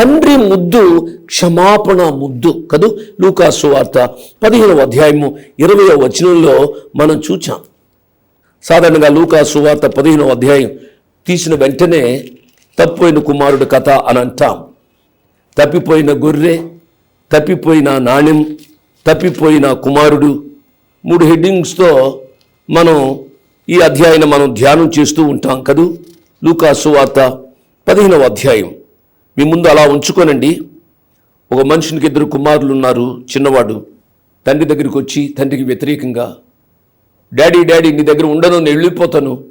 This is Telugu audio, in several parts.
తండ్రి ముద్దు క్షమాపణ ముద్దు కదూ? లూకాసు వార్త పదిహేనవ అధ్యాయము ఇరవయో వచనంలో మనం చూచాం. సాధారణంగా లూకాసు వార్త పదిహేనవ అధ్యాయం తీసిన వెంటనే తప్పిపోయిన కుమారుడు కథ అని అంటాం. తప్పిపోయిన గొర్రె తప్పిపోయిన నాణ్యం తప్పిపోయిన కుమారుడు మూడు హెడ్డింగ్స్తో మనం ఈ అధ్యాయాన్ని మనం ధ్యానం చేస్తూ ఉంటాం కదూ? లూకాసు వార్త పదిహేనవ అధ్యాయం మీ ముందు అలా ఉంచుకోనండి. ఒక మనుషునికి ఇద్దరు కుమారులు ఉన్నారు చిన్నవాడు. తండ్రి దగ్గరికి వచ్చి తండ్రికి వ్యతిరేకంగా డాడీ డాడీ నీ దగ్గర ఉండను నేను వెళ్ళిపోతాను.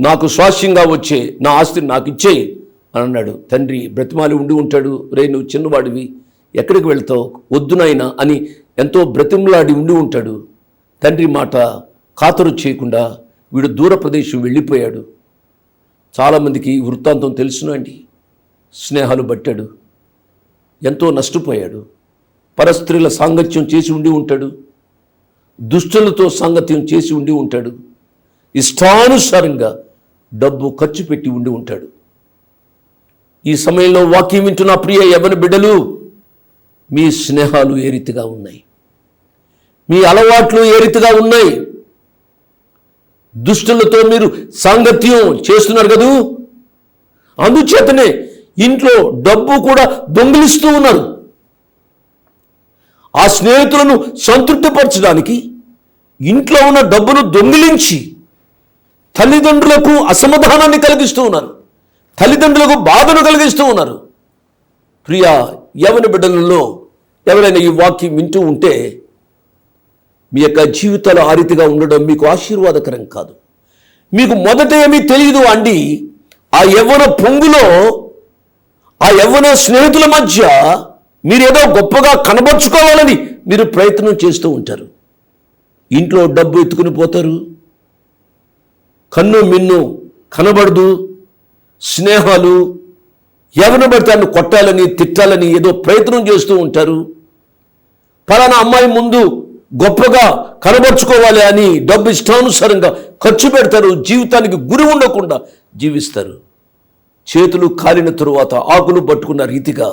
నాకు స్వాస్యంగా వచ్చే నా ఆస్తిని నాకు ఇచ్చేయి అని అన్నాడు. తండ్రి బ్రతిమాలి ఉండి ఉంటాడు. రే నువ్వు చిన్నవాడివి. ఎక్కడికి వెళ్తావు? వద్దు నాయనా అని ఎంతో బ్రతిమలాడి ఉండి ఉంటాడు. తండ్రి మాట ఖాతరు చేయకుండా వీడు దూర ప్రదేశం వెళ్ళిపోయాడు. చాలామందికి వృత్తాంతం తెలుసునండి. స్నేహాలు పట్టాడు ఎంతో నష్టపోయాడు. పరస్త్రీల సాంగత్యం చేసి ఉండి ఉంటాడు. దుష్టులతో సాంగత్యం చేసి ఉండి ఉంటాడు. ఇష్టానుసారంగా డబ్బు ఖర్చు పెట్టి ఉండి ఉంటాడు. ఈ సమయంలో వాక్యం వింటున్న ప్రియ యవన బిడ్డలు మీ స్నేహాలు ఏ రీతిగా ఉన్నాయి? మీ అలవాట్లు ఏ రీతిగా ఉన్నాయి? దుష్టులతో మీరు సాంగత్యం చేస్తున్నారు కదూ? అందుచేతనే ఇంట్లో డబ్బు కూడా దొంగిలిస్తూ ఉన్నారు. ఆ స్నేహితులను సంతృప్తిపరచడానికి ఇంట్లో ఉన్న డబ్బును దొంగిలించి తల్లిదండ్రులకు అసమాధానాన్ని కలిగిస్తూ ఉన్నారు. తల్లిదండ్రులకు బాధను కలిగిస్తూ ఉన్నారు. ప్రియా యవన బిడ్డలలో ఎవరైనా ఈ వాక్యం వింటూ ఉంటే మీ యొక్క జీవితాలు ఆ రీతిగా ఉండడం మీకు ఆశీర్వాదకరం కాదు. మీకు మొదట ఏమీ తెలియదు అండి ఆ యవ్వన పొంగులో ఆ యవ్వన స్నేహితుల మధ్య మీరు ఏదో గొప్పగా కనబరుచుకోవాలని మీరు ప్రయత్నం చేస్తూ ఉంటారు. ఇంట్లో డబ్బు ఎత్తుకుని పోతారు. కన్ను మిన్ను కనబడదు. స్నేహాలు ఎవరిని పడితే కొట్టాలని తిట్టాలని ఏదో ప్రయత్నం చేస్తూ ఉంటారు. ఫలానా అమ్మాయి ముందు గొప్పగా కనబరుచుకోవాలి అని డబ్బు ఇష్టానుసారంగా ఖర్చు పెడతారు. జీవితానికి గురి ఉండకుండా జీవిస్తారు. చేతులు కాలిన తరువాత ఆకులు పట్టుకున్న రీతిగా.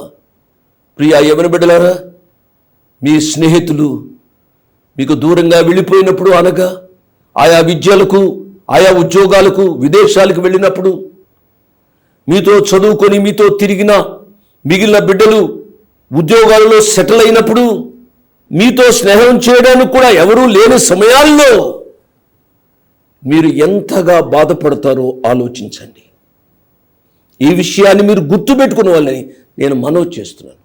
ప్రియా ఎవరి బిడ్డలారా? మీ స్నేహితులు మీకు దూరంగా వెళ్ళిపోయినప్పుడు అనగా ఆయా విద్యలకు ఆయా ఉద్యోగాలకు విదేశాలకు వెళ్ళినప్పుడు మీతో చదువుకొని మీతో తిరిగిన మిగిలిన బిడ్డలు ఉద్యోగాలలో సెటిల్ అయినప్పుడు మీతో స్నేహం చేయడానికి కూడా ఎవరూ లేని సమయాల్లో మీరు ఎంతగా బాధపడతారో ఆలోచించండి. ఈ విషయాన్ని మీరు గుర్తుపెట్టుకునే వాళ్ళని నేను మనవి చేస్తున్నాను.